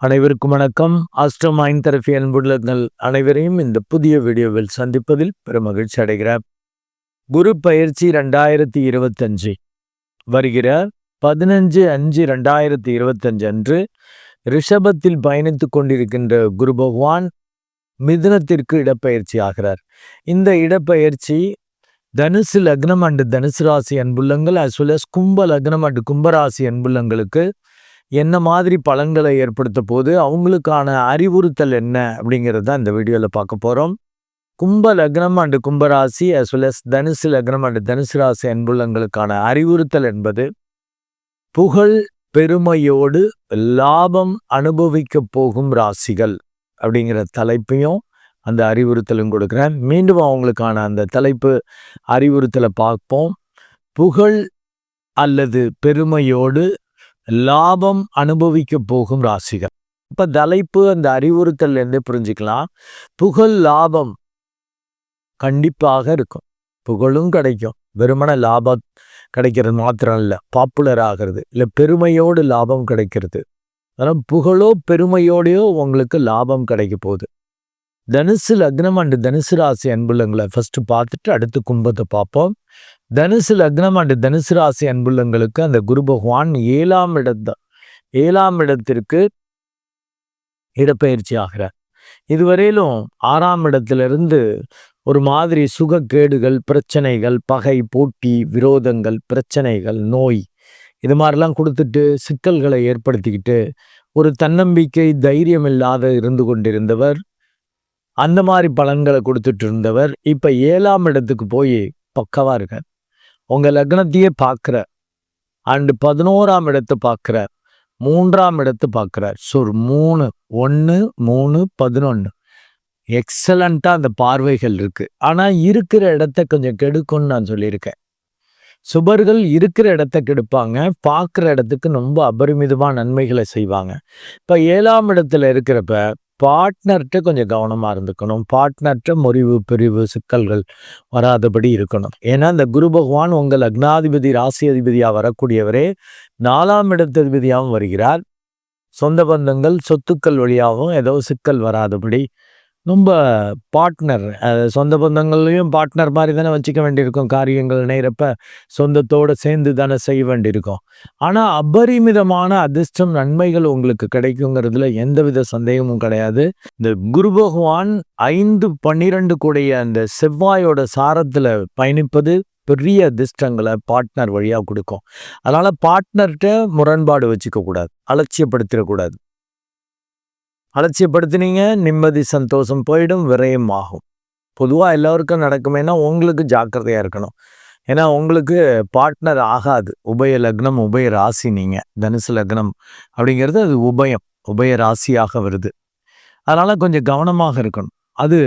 அனைவருக்கும் வணக்கம். Astro mind therapy அன்புள்ளங்கள் அனைவரையும் இந்த புதிய வீடியோவில் சந்திப்பதில் பெருமகிழ்ச்சி அடைகிறார் குரு பயிற்சி ரெண்டாயிரத்தி இருபத்தஞ்சு. வருகிற பதினஞ்சு அஞ்சு ரெண்டாயிரத்தி இருபத்தஞ்சு அன்று ரிஷபத்தில் பயணித்துக் கொண்டிருக்கின்ற குரு பகவான் மிதுனத்திற்கு இடப்பெயர்ச்சி ஆகிறார். இந்த இடப்பெயர்ச்சி தனுசு லக்னம் அண்டு தனுசு ராசி அன்புள்ளங்கள் அஸ் வெல் அஸ் கும்ப லக்னம் அண்டு கும்பராசி அன்புள்ளங்களுக்கு என்ன மாதிரி பலன்களை ஏற்படுத்த போது அவங்களுக்கான அறிவுறுத்தல் என்ன அப்படிங்கிறது தான் இந்த வீடியோவில் பார்க்க போகிறோம் கும்ப லக்னம் அண்டு கும்பராசி அஸ் வெல் அஸ் தனுசு லக்னம் அண்டு தனுசு ராசி அன்புள்ளங்களுக்கான அறிவுறுத்தல் என்பது புகழ் பெருமையோடு லாபம் அனுபவிக்க போகும் ராசிகள் அப்படிங்கிற தலைப்பையும் அந்த அறிவுறுத்தலும் கொடுக்குறேன். மீண்டும் அவங்களுக்கான அந்த தலைப்பு அறிவுறுத்தலை பார்ப்போம். புகழ் அல்லது பெருமையோடு லாபம் அனுபவிக்க போகும் ராசிகள். இப்போ தலைப்பு அந்த அறிவுறுத்தல்லேருந்து புரிஞ்சுக்கலாம். புகழ் லாபம் கண்டிப்பாக இருக்கும். புகழும் கிடைக்கும். வெறுமன லாபம் கிடைக்கிறது மாத்திரம் இல்லை பாப்புலர் ஆகிறது. இல்லை பெருமையோடு லாபம் கிடைக்கிறது. அதனால் புகழோ பெருமையோடையோ உங்களுக்கு லாபம் கிடைக்க போகுது. தனுசு லக்னம் அண்டு தனுசு ராசி அன்புள்ளங்களை ஃபஸ்ட்டு பார்த்துட்டு அடுத்து கும்பத்தை பார்ப்போம். தனுசு லக்னம் அண்டு தனுசு ராசி அன்புள்ளங்களுக்கு அந்த குரு பகவான் ஏழாம் இடத்த ஏழாம் இடத்திற்கு இடப்பெயர்ச்சி ஆகிறார். இதுவரையிலும் ஆறாம் இடத்திலிருந்து ஒரு மாதிரி சுகக்கேடுகள் பிரச்சனைகள் பகை போட்டி விரோதங்கள் பிரச்சனைகள் நோய் இது மாதிரிலாம் கொடுத்துட்டு சிக்கல்களை ஏற்படுத்திக்கிட்டு ஒரு தன்னம்பிக்கை தைரியம் இல்லாத இருந்து கொண்டிருந்தவர் அந்த மாதிரி பலன்களை கொடுத்துட்டு இருந்தவர் இப்ப ஏழாம் இடத்துக்கு போய் பக்கவா இருக்கார். உங்கள் லக்னத்தையே பார்க்குறார். அண்டு பதினோராம் இடத்தை பார்க்குறார். மூன்றாம் இடத்தை பார்க்குறார். ஸோ மூணு ஒன்று மூணு பதினொன்று எக்ஸலண்ட்டாக அந்த பார்வைகள் இருக்குது ஆனால் இருக்கிற இடத்த கொஞ்சம் கெடுக்கும்னு நான் சொல்லியிருக்கேன். சுபர்கள் இருக்கிற இடத்த கெடுப்பாங்க. பார்க்குற இடத்துக்கு ரொம்ப அபரிமிதமான நன்மைகளை செய்வாங்க. இப்போ ஏழாம் இடத்துல இருக்கிறப்ப பார்ட்னர்கிட்ட கொஞ்சம் கவனமாக இருந்துக்கணும். பார்ட்னர்கிட்ட முறிவு பிரிவு சிக்கல்கள் வராதபடி இருக்கணும். ஏன்னா இந்த குரு பகவான் உங்கள் அக்னாதிபதி ராசி அதிபதியாக வரக்கூடியவரே நாலாம் இடத்ததிபதியாகவும் வருகிறார். சொந்த பந்தங்கள் சொத்துக்கள் வழியாகவும் ஏதோ சிக்கல் வராதபடி ரொம்ப பார்ட்னர் சொந்த பந்தங்கள்லையும் பார்ட்னர் மாதிரி தானே வச்சுக்க வேண்டியிருக்கும். காரியங்கள் நேரப்ப சொந்தத்தோடு சேர்ந்து தானே செய்ய வேண்டியிருக்கும். ஆனால் அபரிமிதமான அதிர்ஷ்டம் நன்மைகள் உங்களுக்கு கிடைக்குங்கிறதுல எந்தவித சந்தேகமும் கிடையாது. இந்த குரு பகவான் ஐந்து பன்னிரெண்டு கூடிய அந்த செவ்வாயோட சாரத்தில் பயணிப்பது பெரிய அதிர்ஷ்டங்களை பார்ட்னர் வழியாக கொடுக்கும். அதனால் பார்ட்னர்கிட்ட முரண்பாடு வச்சுக்கக்கூடாது. அலட்சியப்படுத்திடக்கூடாது. அலட்சியப்படுத்தினீங்க நிம்மதி சந்தோஷம் போயிடும் விரயம் ஆகும். பொதுவாக எல்லோருக்கும் நடக்குமேனா உங்களுக்கு ஜாக்கிரதையாக இருக்கணும். ஏன்னா உங்களுக்கு பார்ட்னர் ஆகாது. உபய லக்னம் உபய ராசி நீங்கள் தனுசு லக்னம் அப்படிங்கிறது அது உபயம். உபய ராசியாக வருது. அதனால் கொஞ்சம் கவனமாக இருக்கணும். அது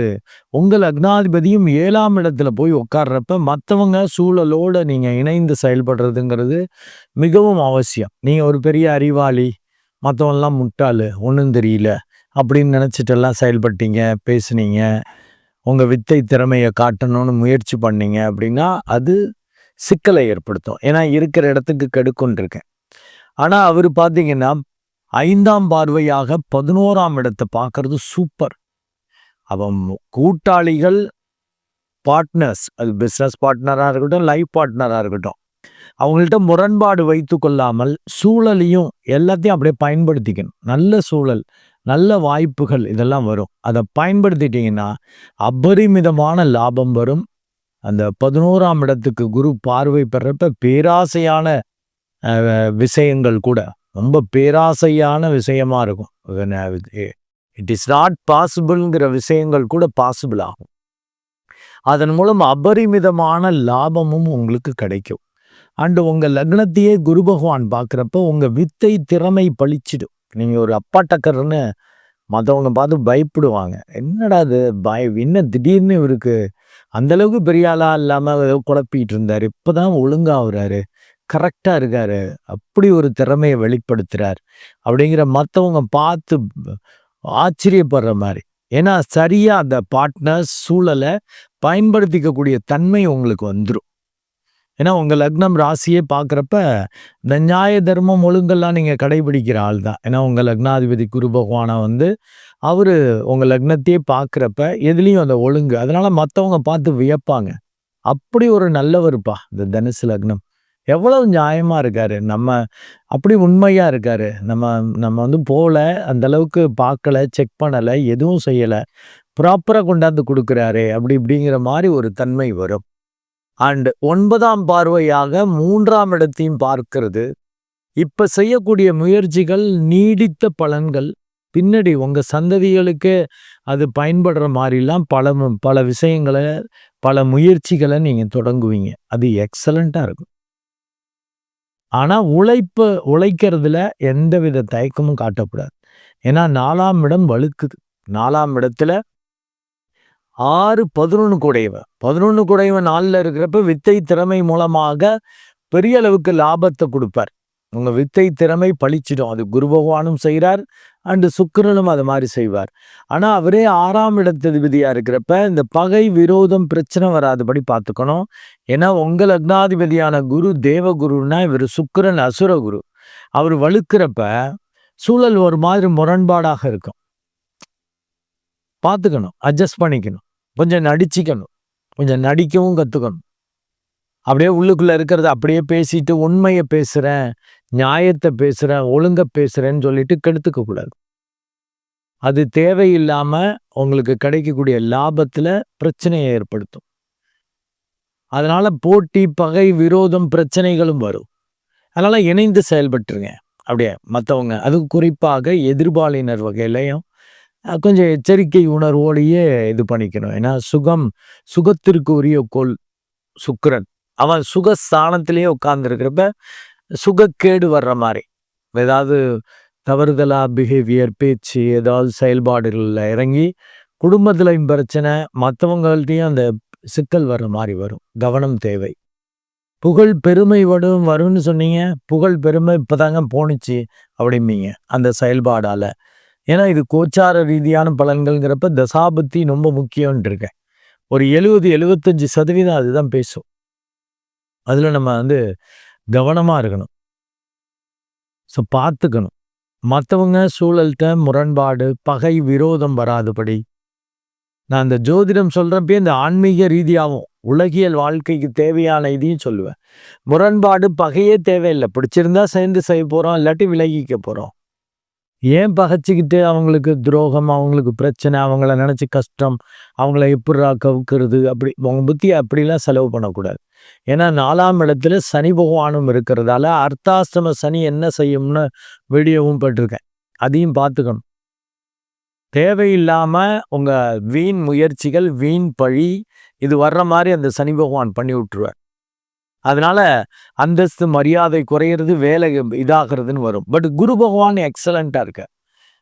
உங்கள் லக்னாதிபதியும் ஏழாம் இடத்துல போய் உட்கார்றப்ப மற்றவங்க சூழலோடு நீங்கள் இணைந்து செயல்படுறதுங்கிறது மிகவும் அவசியம். நீங்கள் ஒரு பெரிய அறிவாளி மற்றவங்களாம் முட்டாள் ஒன்றும் தெரியல. அப்படின்னு நினச்சிட்டெல்லாம் செயல்பட்டீங்க பேசுனீங்க. உங்கள் வித்தை திறமையை காட்டணும்னு முயற்சி பண்ணீங்க அப்படின்னா அது சிக்கலை ஏற்படுத்தும். ஏன்னா இருக்கிற இடத்துக்கு கெடுக்கொண்டிருக்கேன். ஆனால் அவர் பார்த்தீங்கன்னா ஐந்தாம் பார்வையாக பதினோராம் இடத்தை பார்க்கறது சூப்பர். அவன் கூட்டாளிகள் பார்ட்னர்ஸ் அது பிஸ்னஸ் பார்ட்னராக இருக்கட்டும் லைஃப் பார்ட்னராக இருக்கட்டும். அவங்கள்ட்ட முரண்பாடு வைத்து கொள்ளாமல் சூழலையும் எல்லாத்தையும் அப்படியே பயன்படுத்திக்கணும். நல்ல சூழல். நல்ல வாய்ப்புகள் இதெல்லாம் வரும். அதை பயன்படுத்திட்டிங்கன்னா அபரிமிதமான லாபம் வரும். அந்த பதினோராம் இடத்துக்கு குரு பார்வை பெறப்ப பேராசையான விஷயங்கள் கூட ரொம்ப பேராசையான விஷயமா இருக்கும். இட் இஸ் நாட் பாசிபிள்ங்கிற விஷயங்கள் கூட பாசிபிள் ஆகும். அதன் மூலம் அபரிமிதமான லாபமும் உங்களுக்கு கிடைக்கும். அண்டு உங்கள் லக்னத்தையே குரு பகவான் பார்க்குறப்ப உங்கள் வித்தை திறமை பழிச்சிடும். நீங்கள் ஒரு அப்பாட்டக்கர்னு மற்றவங்க பார்த்து பயப்படுவாங்க. என்னடா அது பய என்ன திடீர்னு இவருக்கு அந்தளவுக்கு பெரிய ஆளாக இல்லாமல் ஏதோ குழப்பிட்டு இருந்தார். இப்போ தான் ஒழுங்காகிறாரு கரெக்டாக இருக்கார். அப்படி ஒரு திறமையை வெளிப்படுத்துகிறார் அப்படிங்கிற மற்றவங்க பார்த்து ஆச்சரியப்படுற மாதிரி. ஏன்னா சரியாக அந்த பார்ட்னர் சூழலை பயன்படுத்திக்கக்கூடிய தன்மை உங்களுக்கு வந்துடும் ஏன்னா உங்கள் லக்னம் ராசியே பார்க்குறப்ப இந்த நியாய தர்மம் ஒழுங்கெல்லாம் நீங்கள் கடைபிடிக்கிற ஆள் தான். ஏன்னா உங்கள் லக்னாதிபதி குரு பகவானை வந்து அவர் உங்கள் லக்னத்தையே பார்க்குறப்ப எதுலேயும் அந்த ஒழுங்கு அதனால் மற்றவங்க பார்த்து வியப்பாங்க. அப்படி ஒரு நல்லவருப்பா இந்த தனுசு லக்னம். எவ்வளவு நியாயமாக இருக்காரு. நம்ம அப்படி உண்மையாக இருக்காரு. நம்ம நம்ம வந்து போகல அந்தளவுக்கு பார்க்கல செக் பண்ணலை எதுவும் செய்யலை. ப்ராப்பராக கொண்டாந்து கொடுக்குறாரு அப்படி இப்படிங்கிற மாதிரி ஒரு தன்மை வரும். அண்ட் ஒன்பதாம் பார்வையாக மூன்றாம் இடத்தையும் பார்க்கிறது. இப்ப செய்யக்கூடிய முயற்சிகள் நீடித்த பலன்கள். பின்னாடி உங்க சந்ததிகளுக்கு அது பயன்படுற மாதிரிலாம் பல பல விஷயங்களை பல முயற்சிகளை நீங்க தொடங்குவீங்க. அது எக்ஸலண்டா இருக்கும். ஆனா உழைப்பு உழைக்கிறதுல எந்தவித தயக்கமும் காட்டக்கூடாது. ஏன்னா நாலாம் இடம் வழுக்குது நாலாம் இடத்துல ஆறு பதினொன்று குடையவன். பதினொன்று குடையவன் நாளில் இருக்கிறப்ப வித்தை திறமை மூலமாக பெரிய அளவுக்கு லாபத்தை கொடுப்பார். உங்கள் வித்தை திறமை பழிச்சிடும். அது குரு பகவானும் செய்கிறார் அண்டு சுக்கரனும் அது மாதிரி செய்வார். ஆனால் அவரே ஆறாம் இடத்ததிபதியாக இருக்கிறப்ப இந்த பகை விரோதம் பிரச்சனை வராதபடி பார்த்துக்கணும். ஏன்னா உங்கள் அக்னாதிபதியான குரு தேவகுருன்னா இவர் சுக்கரன் அசுரகுரு அவர் வலுக்கிறப்ப சூழல் ஒரு மாதிரி முரண்பாடாக இருக்கும். பார்த்துக்கணும் அட்ஜஸ்ட் பண்ணிக்கணும். கொஞ்சம் நடிச்சிக்கணும். கொஞ்சம் நடிக்கவும் கற்றுக்கணும் அப்படியே உள்ளுக்குள்ளே இருக்கிறத அப்படியே பேசிட்டு உண்மையை பேசுகிறேன் நியாயத்தை பேசுகிறேன் ஒழுங்க பேசுகிறேன்னு சொல்லிட்டு கெடுத்துக்க கூடாது. அது தேவையில்லாமல் உங்களுக்கு கிடைக்கக்கூடிய லாபத்தில் பிரச்சனையை ஏற்படுத்தும். அதனால் போட்டி பகை விரோதம் பிரச்சனைகளும் வரும். அதனால் இணைந்து செயல்பட்டுருங்க. அப்படியே மற்றவங்க அது குறிப்பாக எதிர்பாலினர் வகையிலையும் கொஞ்சம் எச்சரிக்கை உணர்வோடையே இது பண்ணிக்கணும். ஏன்னா சுகம் சுகத்திற்கு உரிய கோல் சுக்கரன். அவன் சுக ஸ்தானத்திலேயே உட்கார்ந்துருக்கிறப்ப சுகக்கேடு வர்ற மாதிரி. ஏதாவது தவறுதலா பிஹேவியர் பேச்சு ஏதாவது செயல்பாடுகளில் இறங்கி குடும்பத்துலையும் பிரச்சனை மற்றவங்கள்ட்டையும் அந்த சிக்கல் வர்ற மாதிரி வரும். கவனம் தேவை. புகழ் பெருமை வடும் வரும்னு சொன்னீங்க. புகழ் பெருமை இப்போதாங்க போணுச்சு அப்படிம்பீங்க. அந்த செயல்பாடால். ஏன்னா இது கோச்சார ரீதியான பலன்கள்ங்கிறப்ப தசாபத்தி ரொம்ப முக்கியம்னு இருக்கேன் ஒரு எழுபது எழுபத்தஞ்சு சதவீதம் அதுதான் பேசும். அதில் நம்ம வந்து கவனமாக இருக்கணும். ஸோ பார்த்துக்கணும் மற்றவங்க சூழல்கிட்ட முரண்பாடு பகை விரோதம் வராதபடி. நான் இந்த ஜோதிடம் சொல்கிறப்பே இந்த ஆன்மீக ரீதியாகவும் உலகியல் வாழ்க்கைக்கு தேவையான இதையும் சொல்லுவேன். முரண்பாடு பகையே தேவையில்லை. பிடிச்சிருந்தா சேர்ந்து செய்ய போகிறோம் இல்லாட்டி விலகிக்க போகிறோம் ஏன் பகைச்சிக்கிட்டு அவங்களுக்கு துரோகம் அவங்களுக்கு பிரச்சனை அவங்கள நினச்சி கஷ்டம் அவங்கள எப்படா கவுக்கிறது அப்படி உங்கள் புத்தியை அப்படிலாம் செலவு பண்ணக்கூடாது. ஏன்னா நாலாம் இடத்துல சனி பகவானும் இருக்கிறதால அர்த்தாஷ்டம சனி என்ன செய்யும்னு வீடியோவும் பட்டிருக்கேன். அதையும் பார்த்துக்கணும். தேவையில்லாமல் உங்கள் வீண் முயற்சிகள் வீண் பழி இது வர்ற மாதிரி அந்த சனி பகவான் பண்ணி விட்டுருவார். அதனால அந்தஸ்து மரியாதை குறையிறது வேலை இதாகிறதுன்னு வரும். பட் குரு பகவான் எக்ஸலண்டா இருக்க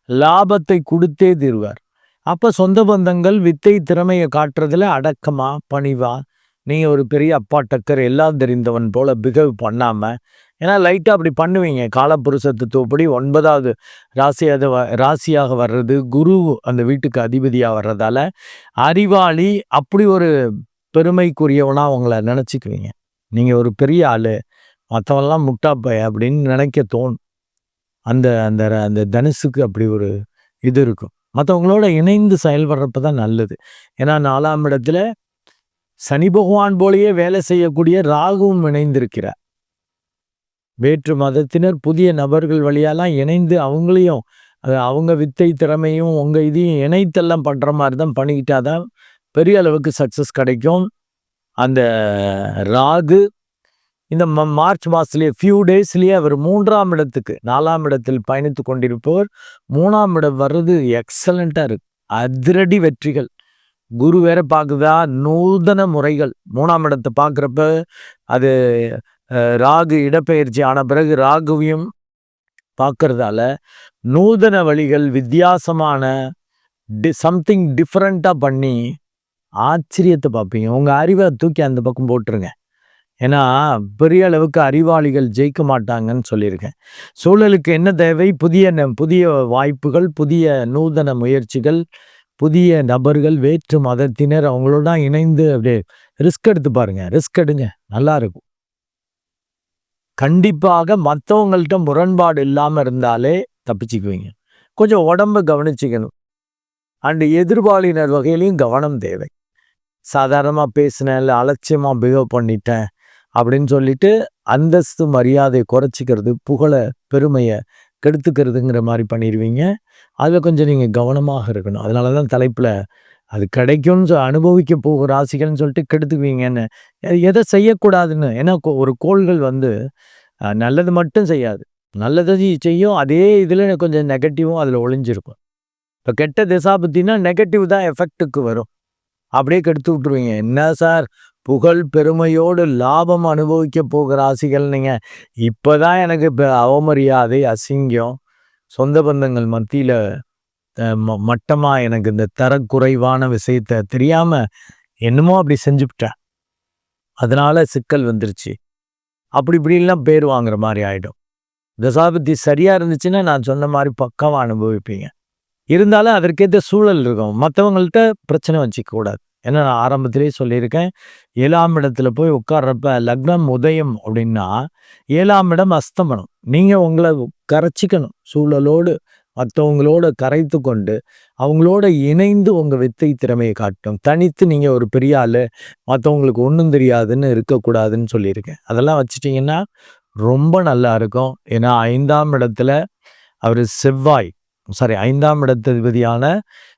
லாபத்தை கொடுத்தே தீர்வார். அப்ப சொந்த பந்தங்கள் வித்தை திறமையை காட்டுறதுல அடக்கமா பணிவா? நீங்க ஒரு பெரிய அப்பா டக்கர் எல்லாம் தெரிந்தவன் போல பிகவ் பண்ணாம ஏன்னா லைட்டாக அப்படி பண்ணுவீங்க. காலப்புருஷ தத்துவப்படி ஒன்பதாவது ராசியாக ராசியாக வர்றது குரு அந்த வீட்டுக்கு அதிபதியாக வர்றதால அறிவாளி அப்படி ஒரு பெருமைக்குரியவனாக அவங்கள நினச்சிக்குவீங்க. நீங்கள் ஒரு பெரிய ஆள் மற்றவெல்லாம் முட்டாப்பை அப்படின்னு நினைக்க தோணும். அந்த அந்த அந்த தனுசுக்கு அப்படி ஒரு இது இருக்கும். மற்றவங்களோட இணைந்து செயல்படுறப்ப தான் நல்லது. ஏன்னா நாலாம் இடத்துல சனி பகவான் போலேயே வேலை செய்யக்கூடிய ராகுவும் இணைந்திருக்கிறார். வேற்று மதத்தினர் புதிய நபர்கள் வழியாலாம் இணைந்து அவங்களையும் அவங்க வித்தை திறமையும் உங்கள் இதையும் இணைத்தெல்லாம் பண்ணுற மாதிரி தான் பண்ணிக்கிட்டாதான் பெரிய அளவுக்கு சக்ஸஸ் கிடைக்கும். அந்த ராகு இந்த மார்ச் மாதத்துலேயே ஃபியூ டேஸ்லேயே அவர் மூன்றாம் இடத்துக்கு நாலாம் இடத்தில் பயணித்து கொண்டிருப்பவர். மூணாம் இடம் வர்றது எக்ஸலண்ட்டாக இருக்கு. அதிரடி வெற்றிகள். குரு வேற பார்க்குதா? நூதன முறைகள். மூணாம் இடத்தை பார்க்குறப்ப அது ராகு இடப்பெயர்ச்சி ஆன பிறகு ராகுவையும் பார்க்கறதால நூதன வழிகள் வித்தியாசமான டி சம்திங் டிஃப்ரெண்ட்டாக பண்ணி ஆச்சரியத்தை பார்ப்பீங்க. உங்கள் அறிவை தூக்கி அந்த பக்கம் போட்டுருங்க. ஏன்னா பெரிய அளவுக்கு அறிவாளிகள் ஜெயிக்க மாட்டாங்கன்னு சொல்லியிருக்கேன். சூழலுக்கு என்ன தேவை? புதிய புதிய வாய்ப்புகள் புதிய நூதன முயற்சிகள் புதிய நபர்கள் வேற்று மதத்தினர் அவங்களோட இணைந்து அப்படியே ரிஸ்க் எடுத்து பாருங்க. ரிஸ்க் எடுங்க. நல்லா இருக்கும். கண்டிப்பாக மற்றவங்கள்ட்ட முரண்பாடு இல்லாமல் இருந்தாலே தப்பிச்சுக்குவீங்க. கொஞ்சம் உடம்பு கவனிச்சிக்கணும். அண்டு எதிர்பாலினர் வகையிலையும் கவனம் தேவை. சாதாரணமாக பேசினேன் இல்லை அலட்சியமாக பிஹேவ் பண்ணிட்டேன் அப்படின்னு சொல்லிட்டு அந்தஸ்து மரியாதை குறைச்சிக்கிறது புகழை பெருமையை கெடுத்துக்கிறதுங்கிற மாதிரி பண்ணிடுவீங்க அதில் கொஞ்சம் நீங்கள் கவனமாக இருக்கணும். அதனால தான் தலைப்பில் அது கிடைக்கும்னு அனுபவிக்க போகிற ராசிகள்னு சொல்லிட்டு கெடுத்துக்குவீங்கன்னு. எதை செய்யக்கூடாதுன்னு ஏன்னா ஒரு கோள்கள் வந்து நல்லது மட்டும் செய்யாது. நல்லதை செய்யும் அதே இதில் கொஞ்சம் நெகட்டிவும் அதில் ஒளிஞ்சிருக்கும். இப்போ கெட்ட திசாபத்தினா நெகட்டிவ் தான் எஃபெக்ட்டுக்கு வரும். அப்படியே கெடுத்து விட்ருவீங்க என்ன சார்? புகழ் பெருமையோடு லாபம் அனுபவிக்க போகிற ராசிகள் நீங்கள் இப்போ தான் எனக்கு இப்போ அவமரியாதை அசிங்கம் சொந்த பந்தங்கள் மத்தியில் மட்டமாக எனக்கு இந்த தரக்குறைவான விஷயத்த தெரியாமல் என்னமோ அப்படி செஞ்சுவிட்டேன் அதனால் சிக்கல் வந்துருச்சு. அப்படி இப்படிலாம் பேர் வாங்குற மாதிரி ஆகிடும் தசாபத்தி சரியாக இருந்துச்சுன்னா நான் சொன்ன மாதிரி பக்கமாக அனுபவிப்பீங்க. இருந்தாலும் அதற்கேற்ற சூழல் இருக்கும். மற்றவங்கள்ட்ட பிரச்சனை வச்சுக்க கூடாது. ஏன்னா நான் ஆரம்பத்திலேயே சொல்லியிருக்கேன் ஏழாம் இடத்துல போய் உட்கார்றப்ப லக்னம் உதயம் அப்படின்னா ஏழாம் இடம் அஸ்தமனம். நீங்கள் உங்களை கரைச்சிக்கணும். சூழலோடு மற்றவங்களோட கரைத்து கொண்டு அவங்களோட இணைந்து உங்கள் வித்தை திறமையை காட்டும். தனித்து நீங்கள் ஒரு பெரிய ஆள் மற்றவங்களுக்கு ஒன்றும் தெரியாதுன்னு இருக்கக்கூடாதுன்னு சொல்லியிருக்கேன். அதெல்லாம் வச்சுட்டிங்கன்னா ரொம்ப நல்லா இருக்கும். ஏன்னா ஐந்தாம் இடத்துல அவர் செவ்வாய். சாரி ஐந்தாம் இடத்ததிபதியான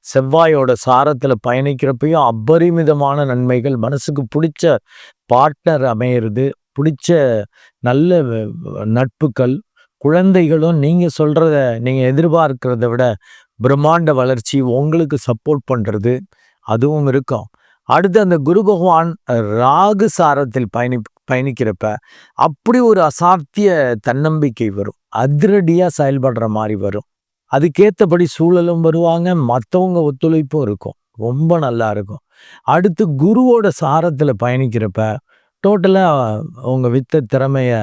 செவ்வாயோட சாரத்தில் பயணிக்கிறப்பையும் அபரிமிதமான நன்மைகள் மனசுக்கு பிடிச்ச பார்ட்னர் அமையிறது பிடிச்ச நல்ல நட்புகள் குழந்தைகளும் நீங்கள் சொல்கிறத நீங்கள் எதிர்பார்க்கிறத விட பிரம்மாண்ட வளர்ச்சி உங்களுக்கு சப்போர்ட் பண்ணுறது அதுவும் இருக்கும். அடுத்து அந்த குரு பகவான் ராகு சாரத்தில் பயணி பயணிக்கிறப்ப அப்படி ஒரு அசாத்திய தன்னம்பிக்கை வரும். அதிரடியாக செயல்படுற மாதிரி வரும். அதுக்கேற்றபடி சூழலும் வருவாங்க மற்றவங்க ஒத்துழைப்பும் இருக்கும். ரொம்ப நல்லா இருக்கும். அடுத்து குருவோட சாரத்தில் பயணிக்கிறப்ப டோட்டலாக அவங்க வித்த திறமையை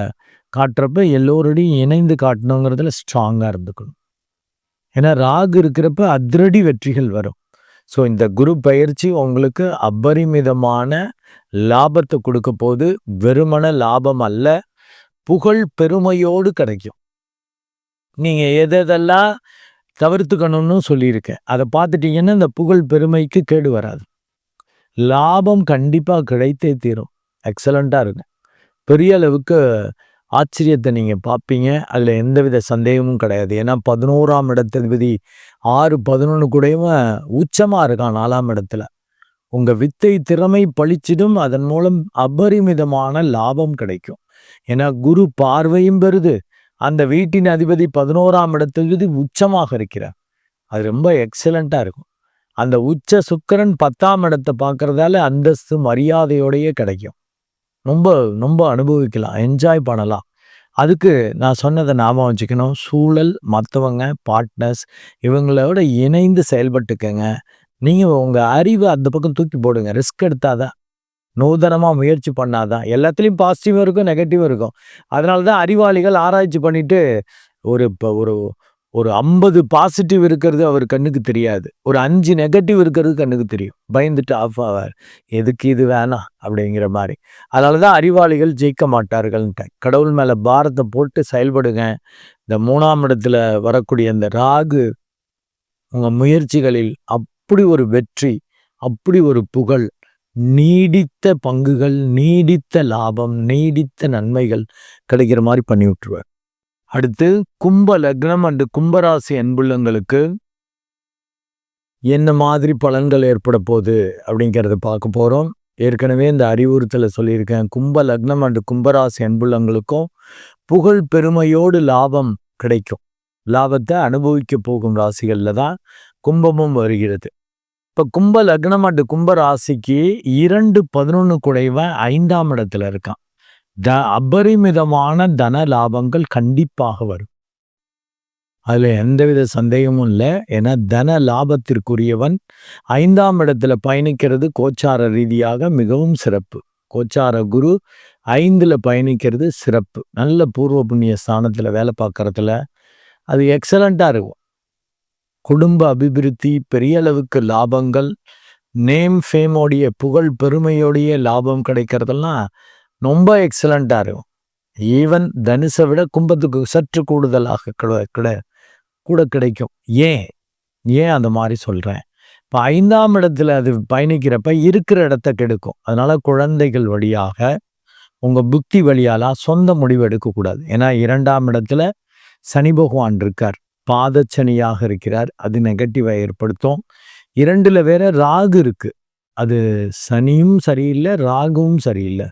காட்டுறப்ப எல்லோருடையும் இணைந்து காட்டணுங்கிறதுல ஸ்ட்ராங்காக இருந்துக்கணும். ஏன்னா ராகு இருக்கிறப்ப அதிரடி வெற்றிகள் வரும். ஸோ இந்த குரு பயிற்சி உங்களுக்கு அபரிமிதமான லாபத்தை கொடுக்க போது வெறுமன லாபம் அல்ல புகழ் பெருமையோடு கிடைக்கும். நீங்கள் எதெல்லாம் தவிர்த்துக்கணும்னு சொல்லியிருக்கேன். அதை பார்த்துட்டீங்கன்னா இந்த புகழ் பெருமைக்கு கேடு வராது. லாபம் கண்டிப்பாக கிடைத்தே தீரும். எக்ஸலண்ட்டாக இருக்கும். பெரிய அளவுக்கு ஆச்சரியத்தை நீங்கள் பார்ப்பீங்க. அதில் எந்தவித சந்தேகமும் கிடையாது. ஏன்னா பதினோராம் இடத்ததிபதி ஆறு பதினொன்று கூடயும் உச்சமாக இருக்கான் நாலாம் இடத்துல. உங்கள் வித்தை திறமை பழிச்சிடும். அதன் மூலம் அபரிமிதமான லாபம் கிடைக்கும். ஏன்னா குரு பார்வையும் பெறுது. அந்த வீட்டின் அதிபதி பதினோராம் இடத்ததிபதி உச்சமாக இருக்கிறார். அது ரொம்ப எக்ஸலண்ட்டாக இருக்கும். அந்த உச்ச சுக்கரன் பத்தாம் இடத்தை பார்க்குறதால அந்தஸ்து மரியாதையோடையே கிடைக்கும். ரொம்ப ரொம்ப அனுபவிக்கலாம். என்ஜாய் பண்ணலாம். அதுக்கு நான் சொன்னதை ஞாபகம் வச்சுக்கணும். சூழல் மற்றவங்க பார்ட்னர்ஸ் இவங்களோட இணைந்து செயல்பட்டுக்கங்க. நீங்கள் உங்கள் அறிவை அந்த பக்கம் தூக்கி போடுங்க. ரிஸ்க் எடுத்தாதான் நூதனமாக முயற்சி பண்ணாதான். எல்லாத்துலேயும் பாசிட்டிவும் இருக்கும் நெகட்டிவும் இருக்கும். அதனால தான் அறிவாளிகள் ஆராய்ச்சி பண்ணிட்டு ஒரு இப்போ ஒரு ஒரு ஐம்பது பாசிட்டிவ் இருக்கிறது அவர் கண்ணுக்கு தெரியாது. ஒரு அஞ்சு நெகட்டிவ் இருக்கிறது கண்ணுக்கு தெரியும். பயந்துட்டு ஆஃப் ஆவார். எதுக்கு இது வேணாம்? அப்படிங்கிற மாதிரி. அதனால தான் அறிவாளிகள் ஜெயிக்க மாட்டார்கள்ன்ட்டு கடவுள் மேலே பாரத்தை போட்டு செயல்படுங்க. இந்த மூணாம் இடத்துல வரக்கூடிய அந்த ராகு உங்கள் முயற்சிகளில் அப்படி ஒரு வெற்றி அப்படி ஒரு புகழ் நீடித்த பங்குகள் நீடித்த லாபம் நீடித்த நன்மைகள் கிடைக்கிற மாதிரி பண்ணி விட்டுருவார். அடுத்து கும்ப லக்னம் அண்டு கும்பராசி அன்புள்ளங்களுக்கு என்ன மாதிரி பலன்கள் ஏற்பட போகுது அப்படிங்கிறத பார்க்க போகிறோம் ஏற்கனவே இந்த அறிவுறுத்தலை சொல்லியிருக்கேன். கும்ப லக்னம் அண்டு கும்பராசி அன்புள்ளங்களுக்கும் புகழ் பெருமையோடு லாபம் கிடைக்கும். லாபத்தை அனுபவிக்க போகும் ராசிகளில் தான் கும்பமும் வருகிறது. இப்போ கும்ப லக்னம் அண்டு கும்ப ராசிக்கு இரண்டு பதினொன்று குடைவன் ஐந்தாம் இடத்துல இருக்கான். த அபரிமிதமான தன லாபங்கள் கண்டிப்பாக வரும். அதில் எந்தவித சந்தேகமும் இல்லை. ஏன்னா தன லாபத்திற்குரியவன் ஐந்தாம் இடத்துல பயணிக்கிறது கோச்சார ரீதியாக மிகவும் சிறப்பு. கோச்சார குரு ஐந்தில் பயணிக்கிறது சிறப்பு. நல்ல பூர்வ புண்ணிய ஸ்தானத்தில் வேலை பார்க்குறதுல அது எக்ஸலண்ட்டாக இருக்கும். குடும்ப அபிவிருத்தி பெரிய அளவுக்கு லாபங்கள் நேம் ஃபேமோடைய புகழ் பெருமையோடைய லாபம் கிடைக்கிறதெல்லாம் ரொம்ப எக்ஸலண்ட்டாக இருக்கும். ஈவன் தனுசை விட கும்பத்துக்கு சற்று கூடுதலாக கிட கூட கிடைக்கும். ஏன்? ஏன் அந்த மாதிரி சொல்கிறேன் இப்போ ஐந்தாம் இடத்துல அது பயணிக்கிறப்ப இருக்கிற இடத்த கெடுக்கும். அதனால் குழந்தைகள் வழியாக உங்கள் புக்தி வழியாலாம் சொந்த முடிவு எடுக்கக்கூடாது. ஏன்னா இரண்டாம் இடத்துல சனி பகவான் இருக்கார். பாதச்சனியாக இருக்கிறார். அது நெகட்டிவை ஏற்படுத்தும். இரண்டில் வேற ராகு இருக்குது அது சனியும் சரியில்லை ராகுவும் சரியில்லை.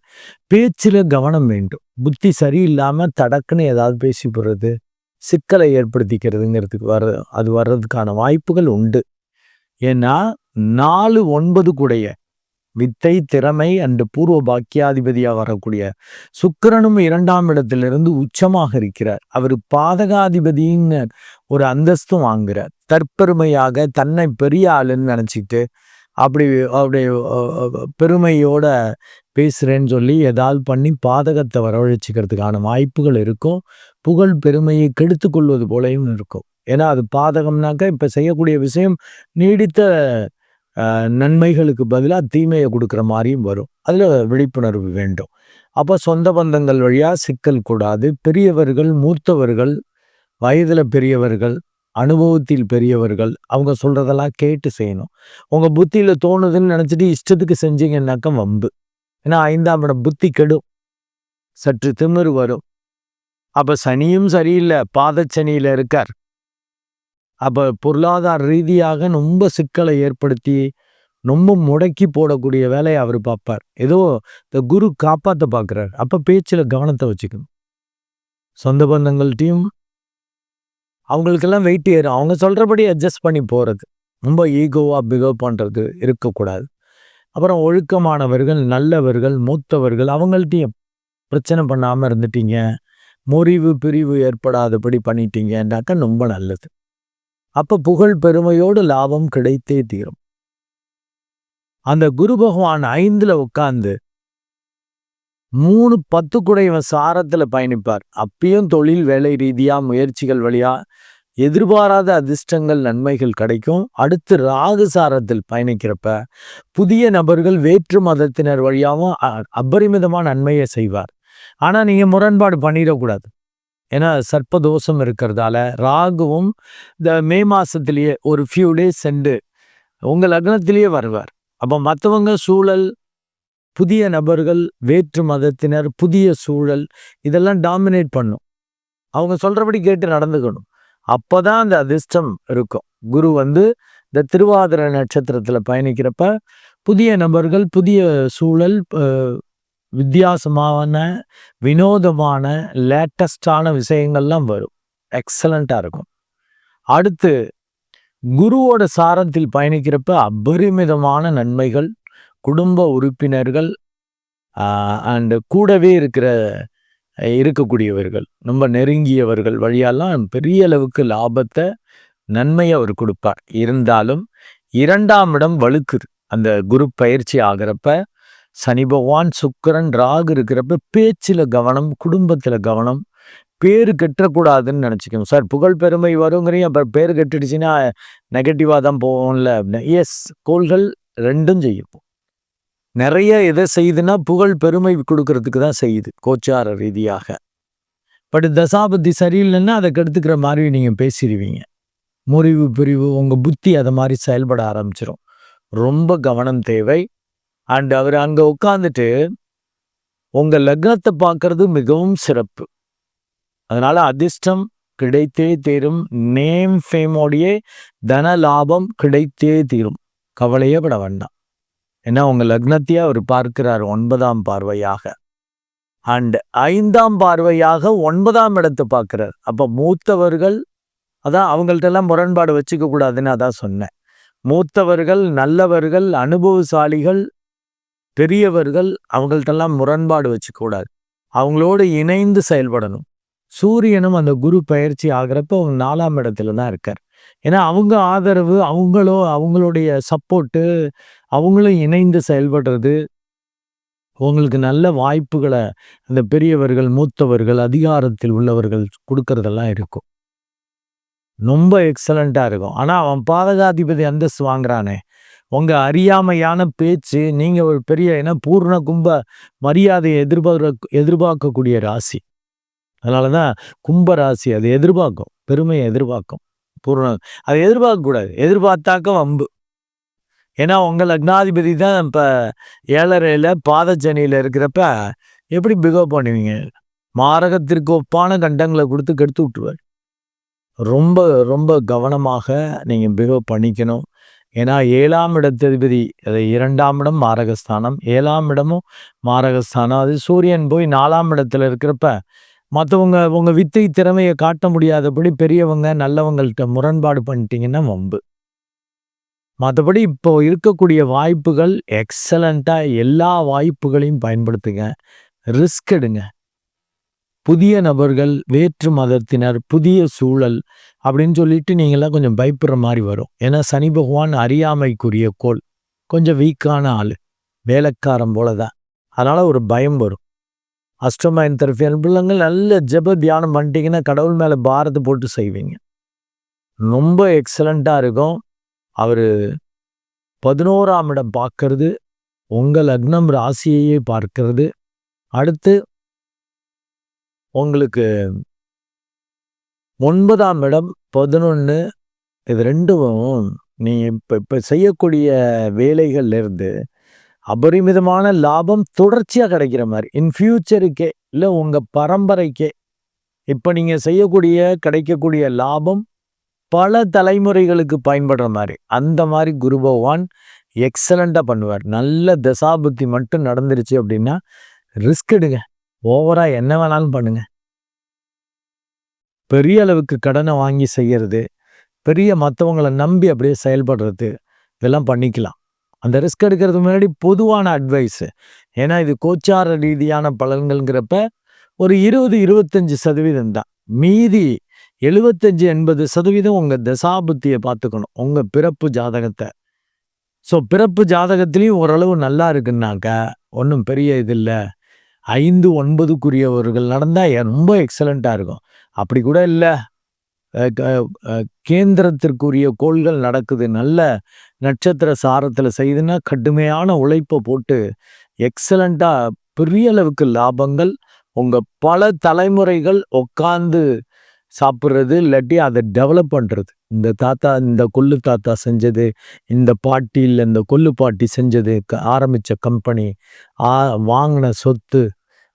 பேச்சில் கவனம் வேண்டும். புத்தி சரியில்லாமல் தடக்குன்னு ஏதாவது பேசி போடுறது சிக்கலை ஏற்படுத்திக்கிறதுங்கிறதுக்கு வர அது வர்றதுக்கான வாய்ப்புகள் உண்டு. ஏன்னா நாலு ஒன்பது கூடைய வித்தை திறமை அண்டு பூர்வ பாக்கியாதிபதியாக வரக்கூடிய சுக்கரனும் இரண்டாம் இடத்திலிருந்து உச்சமாக இருக்கிறார். அவர் பாதகாதிபதின்னு ஒரு அந்தஸ்தும் வாங்குறார். தற்பெருமையாக தன்னை பெரிய ஆளுன்னு நினச்சிட்டு அப்படி அப்படி பெருமையோட பேசுகிறேன்னு சொல்லி ஏதாவது பண்ணி பாதகத்தை வரவழைச்சிக்கிறதுக்கான வாய்ப்புகள் இருக்கும். புகழ் பெருமையை கெடுத்து கொள்வது போலையும் இருக்கும். ஏன்னா அது பாதகம்னாக்க இப்போ செய்யக்கூடிய விஷயம் நீடித்த நன்மைகளுக்கு பதிலாக தீமையை கொடுக்குற மாதிரியும் வரும். அதில் விழிப்புணர்வு வேண்டும். அப்போ சொந்த பந்தங்கள் வழியாக சிக்கல் கூடாது. பெரியவர்கள் மூத்தவர்கள் வயதில் பெரியவர்கள் அனுபவத்தில் பெரியவர்கள் அவங்க சொல்கிறதெல்லாம் கேட்டு செய்யணும். உங்கள் புத்தியில் தோணுதுன்னு நினச்சிட்டு இஷ்டத்துக்கு செஞ்சீங்கன்னாக்க வம்பு. ஏன்னா ஐந்தாம் இடம் புத்தி கெடும். சற்று திமிர் வரும். அப்போ சனியும் சரியில்லை. பாதச்சனியில் இருக்கார். அப்போ பொருளாதார ரீதியாக ரொம்ப சிக்கலை ஏற்படுத்தி ரொம்ப முடக்கி போடக்கூடிய வேலையை அவர் பார்ப்பார். ஏதோ இந்த குரு காப்பாற்ற பார்க்குறார். அப்போ பேச்சில் கவனத்தை வச்சுக்கணும். சொந்த பந்தங்கள்ட்டையும் அவங்களுக்கெல்லாம் வெயிட் ஏறும். அவங்க சொல்கிறபடி அட்ஜஸ்ட் பண்ணி போகிறது ரொம்ப ஈகோவாக பிகவ் பண்ணுறது இருக்கக்கூடாது. அப்புறம் ஒழுக்கமானவர்கள் நல்லவர்கள் மூத்தவர்கள் அவங்கள்ட்டையும் பிரச்சனை பண்ணாமல் இருந்துட்டீங்க. முறிவு பிரிவு ஏற்படாதபடி பண்ணிட்டீங்கன்னாக்கா ரொம்ப நல்லது. அப்ப புகழ் பெருமையோடு லாபம் கிடைத்தே தீரும். அந்த குரு பகவான் ஐந்துல உட்கார்ந்து மூணு பத்து குடைவன் சாரத்துல பயணிப்பார். அப்பயும் தொழில் வேலை ரீதியா முயற்சிகள் வழியா எதிர்பாராத அதிர்ஷ்டங்கள் நன்மைகள் கிடைக்கும். அடுத்து ராகு சாரத்தில் பயணிக்கிறப்ப புதிய நபர்கள் வேற்று மதத்தினர் வழியாகவும் அபரிமிதமான நன்மையை செய்வார். ஆனா நீங்க முரண்பாடு பண்ணிடக்கூடாது. ஏன்னா சர்ப்பதோஷம் இருக்கிறதால ராகுவும் இந்த மே மாதத்துலேயே ஒரு ஃபியூ டேஸ் சென்று உங்கள் லக்னத்திலேயே வருவார். அப்போ மற்றவங்க சூழல் புதிய நபர்கள் வேற்று மதத்தினர் புதிய சூழல் இதெல்லாம் டாமினேட் பண்ணும். அவங்க சொல்கிறபடி கேட்டு நடந்துக்கணும். அப்போ தான் அந்த அதிர்ஷ்டம் இருக்கும். குரு வந்து இந்த திருவாதிர நட்சத்திரத்தில் பயணிக்கிறப்ப புதிய நபர்கள் புதிய சூழல் வித்தியாசமான வினோதமான லேட்டஸ்டான விஷயங்கள்லாம் வரும். எக்ஸலண்ட்டாக இருக்கும். அடுத்து குருவோட சாரத்தில் பயணிக்கிறப்ப அபரிமிதமான நன்மைகள் குடும்ப உறுப்பினர்கள் அண்டு கூடவே இருக்கிற இருக்கக்கூடியவர்கள் ரொம்ப நெருங்கியவர்கள் வழியெல்லாம் பெரிய அளவுக்கு லாபத்தை நன்மையை அவர் கொடுப்பார். இருந்தாலும் இரண்டாம் இடம் வழுக்குது அந்த குரு பயிற்சி ஆகிறப்ப சனி பகவான் சுக்கரன் ராகு இருக்கிறப்ப பேச்சில் கவனம் குடும்பத்தில் கவனம் பேரு கெட்டக்கூடாதுன்னு நினச்சிக்கணும். சார் புகழ் பெருமை வருங்கிறீங்க அப்புறம் பேர் கெட்டுடுச்சுன்னா நெகட்டிவாக தான் போவோம்ல அப்படின்னா எஸ் கோள்கள் ரெண்டும் செய்யும். நிறைய எதை செய்யுதுன்னா புகழ் பெருமை கொடுக்கறதுக்கு தான் செய்யுது கோச்சார ரீதியாக. பட் தசாபதி சரியில்லைன்னா அதை கெடுத்துக்கிற மாதிரி நீங்கள் பேசிடுவீங்க. முறிவு பிரிவு உங்கள் புத்தி அதை மாதிரி செயல்பட ஆரம்பிச்சிடும் ரொம்ப கவனம் தேவை. அண்ட் அவர் அங்கே உட்காந்துட்டு உங்கள் லக்னத்தை பார்க்கறது மிகவும் சிறப்பு. அதனால அதிர்ஷ்டம் கிடைத்தே தீரும். நேம் ஃபேமோடையே தன லாபம் கிடைத்தே தீரும். கவலையே பட வேண்டாம். ஏன்னா உங்கள் லக்னத்தையே அவர் பார்க்கிறார் ஒன்பதாம் பார்வையாக. அண்ட் ஐந்தாம் பார்வையாக ஒன்பதாம் இடத்தை பார்க்குறார். அப்போ மூத்தவர்கள் அதான் அவங்கள்ட்டெல்லாம் முரண்பாடு வச்சுக்க கூடாதுன்னு அதான் சொன்னேன். மூத்தவர்கள் நல்லவர்கள் அனுபவசாலிகள் பெரியவர்கள் அவங்கள்ட்டெல்லாம் முரண்பாடு வச்சுக்கூடாது அவங்களோடு இணைந்து செயல்படணும். சூரியனும் அந்த குரு பயிற்சி ஆகிறப்ப அவங்க நாலாம் இடத்துல தான் இருக்கார். ஏன்னா அவங்க ஆதரவு அவங்களோ அவங்களுடைய சப்போர்ட்டு அவங்களும் இணைந்து செயல்படுறது உங்களுக்கு நல்ல வாய்ப்புகளை அந்த பெரியவர்கள் மூத்தவர்கள் அதிகாரத்தில் உள்ளவர்கள் கொடுக்கறதெல்லாம் இருக்கும். ரொம்ப எக்ஸலண்ட்டாக இருக்கும். ஆனால் அவன் பாதகாதிபதி அந்தஸ்து வாங்குறானே. உங்கள் அறியாமையான பேச்சு நீங்கள் ஒரு பெரிய ஏன்னா பூர்ண கும்ப மரியாதையை எதிர்பார்க்க எதிர்பார்க்கக்கூடிய ராசி. அதனால தான் கும்ப ராசி அது எதிர்பார்க்கும் பெருமையை எதிர்பார்க்கும். பூர்ண அதை எதிர்பார்க்கக்கூடாது எதிர்பார்த்தாக்க வம்பு ஏன்னா உங்கள் லக்னாதிபதி தான் இப்போ ஏழரையில் பாதச்சனியில் இருக்கிறப்ப எப்படி பிகவ் பண்ணுவீங்க? மாரகத்திற்கு ஒப்பான கண்டங்களை கொடுத்து கெடுத்து விட்டுருவார். ரொம்ப ரொம்ப கவனமாக நீங்கள் பிகவ் பண்ணிக்கணும். ஏன்னா ஏழாம் இடத்ததிபதி அது இரண்டாம் இடம் மாரகஸ்தானம். ஏழாம் இடமும் மாரகஸ்தானம். அது சூரியன் போய் நாலாம் இடத்துல இருக்கிறப்ப மற்றவங்க உங்கள் வித்தை திறமையை காட்ட முடியாதபடி பெரியவங்க நல்லவங்கள்ட்ட முரண்பாடு பண்ணிட்டீங்கன்னா வம்பு. மற்றபடி இப்போ இருக்கக்கூடிய வாய்ப்புகள் எக்ஸலண்ட்டாக எல்லா வாய்ப்புகளையும் பயன்படுத்துங்க. ரிஸ்க் எடுங்க. புதிய நபர்கள் வேற்று மதத்தினர் புதிய சூழல் அப்படின்னு சொல்லிட்டு நீங்களாம் கொஞ்சம் பயப்படுற மாதிரி வரும். ஏன்னா சனி பகவான் அறியாமைக்குரிய கோள். கொஞ்சம் வீக்கான ஆள். வேலைக்காரன் போல தான் அதனால் ஒரு பயம் வரும். அஷ்டமாயின் தரப்பு பிள்ளைங்கள் நல்ல ஜப தியானம் பண்ணிட்டீங்கன்னா கடவுள் மேலே பாரத்தை போட்டு செய்வீங்க. ரொம்ப எக்ஸலண்ட்டாக இருக்கும். அவர் பதினோராம் இடம் பார்க்கறது உங்கள் லக்னம் ராசியையே பார்க்கறது. அடுத்து உங்களுக்கு ஒன்பதாம் இடம் பதினொன்று இது ரெண்டும் நீ இப்போ இப்போ செய்யக்கூடிய வேலைகள்லேருந்து அபரிமிதமான லாபம் தொடர்ச்சியாக கிடைக்கிற மாதிரி இன் ஃபியூச்சருக்கே இல்லை உங்கள் பரம்பரைக்கே இப்போ நீங்கள் செய்யக்கூடிய கிடைக்கக்கூடிய லாபம் பல தலைமுறைகளுக்கு பயன்படுற மாதிரி அந்த மாதிரி குரு பகவான் எக்ஸலண்ட்டாக பண்ணுவார். நல்ல தசாபுத்தி மட்டும் நடந்துருச்சு அப்படின்னா ரிஸ்க் எடுங்க. ஓவராக என்ன வேணாலும் பண்ணுங்கள் பெரிய அளவுக்கு கடனை வாங்கி செய்கிறது பெரிய மற்றவங்களை நம்பி அப்படியே செயல்படுறது இதெல்லாம் பண்ணிக்கலாம். அந்த ரிஸ்க் எடுக்கிறது முன்னாடி பொதுவான அட்வைஸு ஏன்னா இது கோச்சார ரீதியான பலன்கள்ங்கிறப்ப ஒரு இருபது இருபத்தஞ்சி சதவீதம் தான். மீதி எழுபத்தஞ்சி எண்பது சதவீதம் உங்கள் தசாபுத்தியை பார்த்துக்கணும். உங்கள் பிறப்பு ஜாதகத்தை. ஸோ பிறப்பு ஜாதகத்துலேயும் ஓரளவு நல்லா இருக்குன்னாக்கா ஒன்றும் பெரிய இது இல்லை. ஐந்து ஒன்பதுக்குரியவர்கள் நடந்தால் ரொம்ப எக்ஸலண்ட்டாக இருக்கும். அப்படி கூட இல்லை. கேந்திரத்திற்குரிய கோள்கள் நடக்குது. நல்ல நட்சத்திர சாரத்தில் செய்துன்னா கடுமையான உழைப்பை போட்டு எக்ஸலண்ட்டாக பெரிய அளவுக்கு லாபங்கள். உங்கள் பல தலைமுறைகள் உட்காந்து சாப்பிட்றது இல்லாட்டி அதை டெவலப் பண்ணுறது இந்த தாத்தா இந்த கொல்லு தாத்தா செஞ்சது இந்த பாட்டி இல்லை இந்த கொல்லு பாட்டி செஞ்சது ஆரம்பித்த கம்பெனி ஆ வாங்கின சொத்து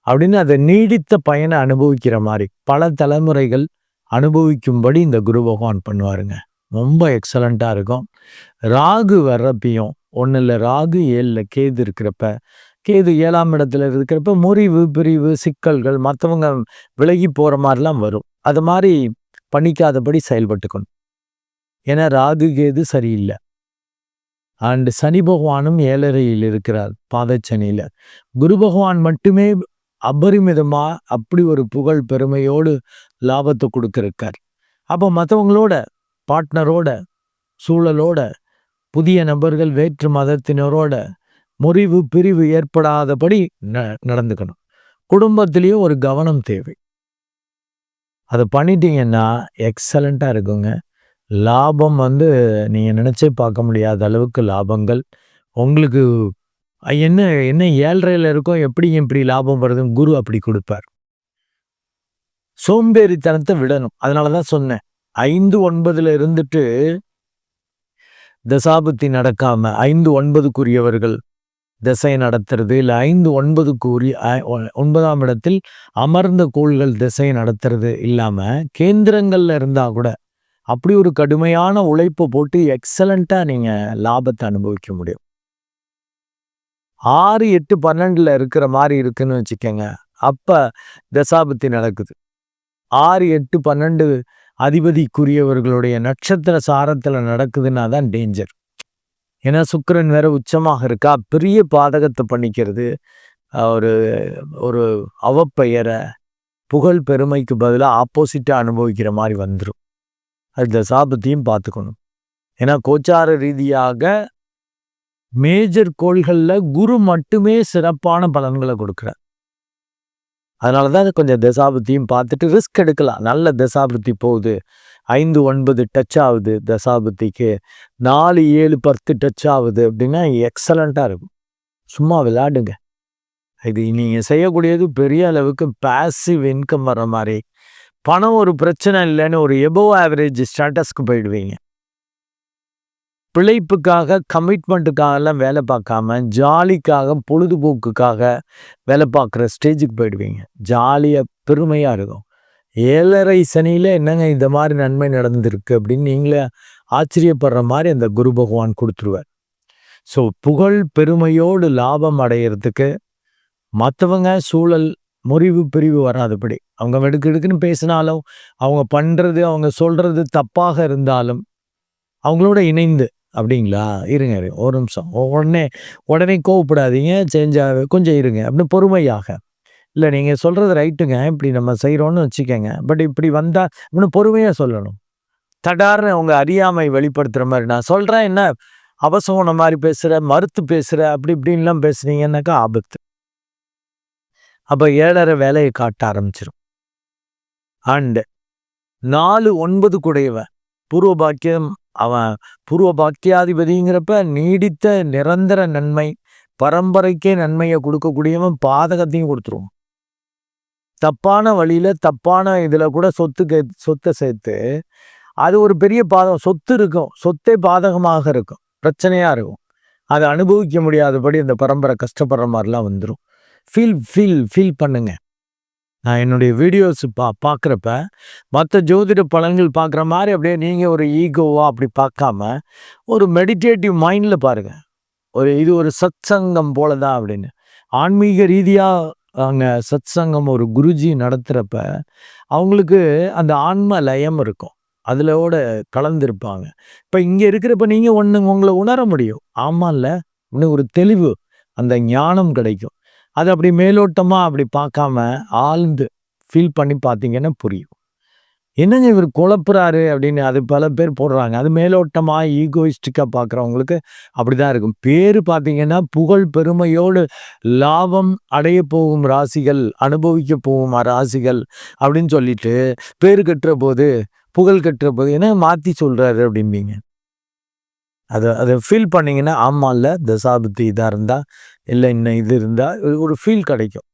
அப்படின்னு அதை நீடித்த பயனை அனுபவிக்கிற மாதிரி பல தலைமுறைகள் அனுபவிக்கும்படி இந்த குரு பகவான் பண்ணுவாருங்க. ரொம்ப எக்ஸலண்ட்டாக இருக்கும். ராகு வர்றப்பையும் ஒன்றும் இல்லை ராகு ஏழில் கேது இருக்கிறப்ப கேது ஏழாம் இடத்துல இருக்கிறப்ப முறிவு பிரிவு சிக்கல்கள் மற்றவங்க விலகி போகிற மாதிரிலாம் வரும். அது மாதிரி பண்ணிக்காதபடி செயல்பட்டுக்கணும். ஏன்னா ராகு கேது சரியில்லை. அண்டு சனி பகவானும் ஏழரையில் இருக்கிறார் பாதச்சனியில் குரு பகவான் மட்டுமே அபரிமிதமாக அப்படி ஒரு புகழ் பெருமையோடு லாபத்தை கொடுக்கிருக்கார் அப்போ மற்றவங்களோட பார்ட்னரோட சூழலோட புதிய நபர்கள் வேற்று மதத்தினரோட முறிவு பிரிவு ஏற்படாதபடி ந நடந்துக்கணும். குடும்பத்திலேயும் ஒரு கவனம் தேவை. அதை பண்ணிட்டீங்கன்னா எக்ஸலண்ட்டாக இருக்குங்க. லாபம் வந்து நீங்கள் நினச்சே பார்க்க முடியாத அளவுக்கு லாபங்கள். உங்களுக்கு என்ன என்ன ஏழ்றையில் இருக்கும் எப்படி இப்படி லாபம் வருதுன்னு குரு அப்படி கொடுப்பார். சோம்பேறித்தனத்தை விடணும். அதனால தான் சொன்னேன். ஐந்து ஒன்பதுல இருந்துட்டு தசாபுத்தி நடக்காம ஐந்து ஒன்பதுக்குரியவர்கள் திசை நடத்துறது. இல்லை ஐந்து ஒன்பது கூறி ஒன்பதாம் இடத்தில் அமர்ந்த கோள்கள் திசை நடத்துறது இல்லாமல் கேந்திரங்களில் இருந்தால் கூட அப்படி ஒரு கடுமையான உழைப்பை போட்டு எக்ஸலண்ட்டாக நீங்கள் லாபத்தை அனுபவிக்க முடியும். ஆறு எட்டு பன்னெண்டில் இருக்கிற மாதிரி இருக்குன்னு வச்சுக்கோங்க. அப்போ தசாபத்தி நடக்குது. ஆறு எட்டு பன்னெண்டு அதிபதிக்குரியவர்களுடைய நட்சத்திர சாரத்தில் நடக்குதுன்னா தான் டேஞ்சர் ஏன்னா சுக்கரன் வேற உச்சமாக இருக்கா? பெரிய பாதகத்தை பண்ணிக்கிறது. ஒரு ஒரு அவப்பெயரை புகழ் பெருமைக்கு பதிலாக ஆப்போசிட்டாக அனுபவிக்கிற மாதிரி வந்துடும் அது தசாபத்தையும் பார்த்துக்கணும். ஏன்னா கோச்சார ரீதியாக மேஜர் கோள்களில் குரு மட்டுமே சிறப்பான பலன்களை கொடுக்குறார். அதனால தான் கொஞ்சம் தசாபத்தியும் பார்த்துட்டு ரிஸ்க் எடுக்கலாம். நல்ல தசாபுத்தி போகுது. ஐந்து ஒன்பது டச் ஆகுது தசாபதிக்கு. நாலு ஏழு பத்து டச் ஆகுது அப்படின்னா எக்ஸலண்ட்டாக இருக்கும். சும்மா விளையாடுங்க. இது நீங்கள் செய்யக்கூடியது பெரிய அளவுக்கு பேசிவ் இன்கம் வர மாதிரி. பணம் ஒரு பிரச்சனை இல்லைன்னு ஒரு எபோவ் ஆவரேஜ் ஸ்டேட்டஸ்க்கு போயிடுவீங்க. பிழைப்புக்காக கமிட்மெண்ட்டுக்காகலாம் வேலை பார்க்காம ஜாலிக்காக பொழுதுபோக்குக்காக வேலை பார்க்குற ஸ்டேஜுக்கு போயிடுவீங்க. ஜாலியாக பெருமையாக இருக்கும். ஏழரை சனியில் என்னங்க இந்த மாதிரி நன்மை நடந்திருக்கு அப்படின்னு நீங்களே ஆச்சரியப்படுற மாதிரி அந்த குரு பகவான் கொடுத்துருவார். ஸோ புகழ் பெருமையோடு லாபம் அடையிறதுக்கு மற்றவங்க சூழல் முறிவு பிரிவு வராதபடி அவங்க வெடுக்கெடுக்குன்னு பேசினாலும் அவங்க பண்ணுறது அவங்க சொல்கிறது தப்பாக இருந்தாலும் அவங்களோட இணைந்து அப்படிங்களா? இருங்க ஒரு நிமிஷம். உடனே உடனே கோவப்படாதீங்க சேஞ்ச் கொஞ்சம் இருங்க அப்படின்னு பொறுமையாக. இல்லை நீங்கள் சொல்கிறது ரைட்டுங்க. இப்படி நம்ம செய்கிறோன்னு வச்சுக்கோங்க. பட் இப்படி வந்தால் இன்னும் பொறுமையாக சொல்லணும். தடார்னு அவங்க அறியாமை வெளிப்படுத்துகிற மாதிரி. நான் சொல்கிறேன் என்ன? அவசரம் மாதிரி பேசுகிற மறுத்து பேசுகிற அப்படி இப்படின்லாம் பேசுனீங்கன்னாக்கா ஆபத்து. அப்போ ஏழரை வேலையை காட்ட ஆரம்பிச்சிடும் அண்டு நாலு ஒன்பது குடையவன். பூர்வ பாக்கியம் அவன் பூர்வ பாக்கியாதிபதிங்கிறப்ப நீடித்த நிரந்தர நன்மை பரம்பரைக்கே நன்மையை கொடுக்கக்கூடியவன் பாதகத்தையும் கொடுத்துருவான். தப்பான வழியில் தப்பான இதில் கூட சொத்து சொத்தை சேர்த்து அது ஒரு பெரிய பாதகம். சொத்து இருக்கும். சொத்தே பாதகமாக இருக்கும். பிரச்சனையாக இருக்கும். அதை அனுபவிக்க முடியாதபடி இந்த பரம்பரை கஷ்டப்படுற மாதிரிலாம் வந்துடும் ஃபீல் ஃபீல் ஃபீல் பண்ணுங்க. நான் என்னுடைய வீடியோஸ் பா பார்க்குறப்ப மற்ற ஜோதிட பலன்கள் பார்க்குற மாதிரி அப்படியே நீங்கள் ஒரு ஈகோவா அப்படி பார்க்காம ஒரு மெடிடேட்டிவ் மைண்டில் பாருங்கள் ஒரு இது ஒரு சத் சங்கம் போல தான் அப்படின்னு. ஆன்மீக ரீதியாக அங்கே சத் சங்கம் ஒரு குருஜி நடத்துகிறப்ப அவங்களுக்கு அந்த ஆன்ம லயம் இருக்கும். அதிலோட கலந்துருப்பாங்க. இப்போ இங்கே இருக்கிறப்ப நீங்கள் ஒன்று உங்களை உணர முடியும். ஆமாம்ல இன்னும் ஒரு தெளிவு அந்த ஞானம் கிடைக்கும். அது அப்படி மேலோட்டமாக அப்படி பார்க்காம ஆழ்ந்து ஃபீல் பண்ணி பார்த்தீங்கன்னா புரியும். என்னங்க இவர் குழப்புறாரு அப்படின்னு அது பல பேர் போடுறாங்க. அது மேலோட்டமாக ஈகோயிஸ்டிக்காக பார்க்குறவங்களுக்கு அப்படி தான் இருக்கும். பேர் பார்த்தீங்கன்னா புகழ் பெருமையோடு லாபம் அடைய போகும் ராசிகள் அனுபவிக்க போகும் ராசிகள் அப்படின்னு சொல்லிட்டு பேர் கட்டுற போது புகழ் கட்டுற போது என்ன மாற்றி சொல்கிறாரு அப்படிம்பீங்க? அதை அதை ஃபீல் பண்ணிங்கன்னா ஆமாம் இல்லை தசாபுத்தி இதாக இருந்தால் இல்லை இன்னும் இது இருந்தால் ஒரு ஃபீல் கிடைக்கும்.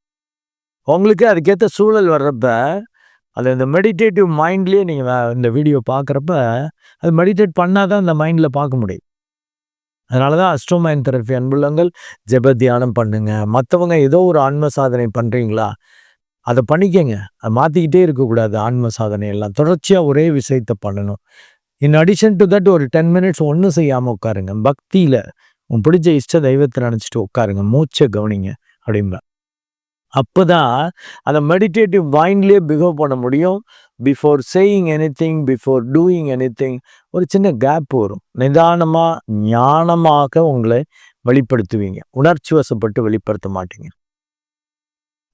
உங்களுக்கு அதுக்கேற்ற சூழல் வர்றப்ப அது இந்த மெடிடேட்டிவ் மைண்ட்லேயே நீங்கள் இந்த வீடியோ பார்க்குறப்ப அது மெடிடேட் பண்ணால் தான் இந்த மைண்டில் பார்க்க முடியும். அதனால தான் அஸ்ட்ரோமைன் தெரப்பி அன்புள்ளங்கள் ஜெப தியானம் பண்ணுங்க. மற்றவங்க ஏதோ ஒரு ஆன்ம சாதனை பண்ணுறீங்களா அதை பண்ணிக்கங்க. அதை மாற்றிக்கிட்டே இருக்கக்கூடாது ஆன்ம சாதனை எல்லாம். தொடர்ச்சியாக ஒரே விஷயத்தை பண்ணணும். இன் அடிஷன் டு தட் ஒரு டென் மினிட்ஸ் ஒன்றும் செய்யாமல் உட்காருங்க. பக்தியில் உன் பிடிச்ச இஷ்ட தெய்வத்தை நினச்சிட்டு உட்காருங்க. மூச்சை கவனிங்க. அப்படின்பா அப்போ தான் அந்த மெடிடேட்டிவ் மைண்ட்லேயே பிஹேவ் பண்ண முடியும். Before saying anything before doing anything ஒரு சின்ன கேப் வரும். நிதானமாக ஞானமாக உங்களை வெளிப்படுத்துவீங்க. உணர்ச்சி வசப்பட்டு வெளிப்படுத்த மாட்டீங்க.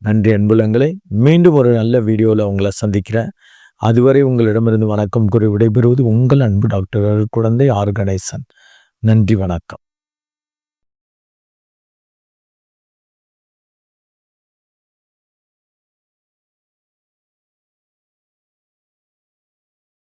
நன்றி அன்புலங்களை மீண்டும் ஒரு நல்ல வீடியோவில் உங்களை சந்திக்கிறேன். அதுவரை உங்களிடமிருந்து வணக்கம் கூறி விடைபெறுவது உங்கள் அன்பு டாக்டர் குழந்தை ஆர். கணேசன். நன்றி வணக்கம்.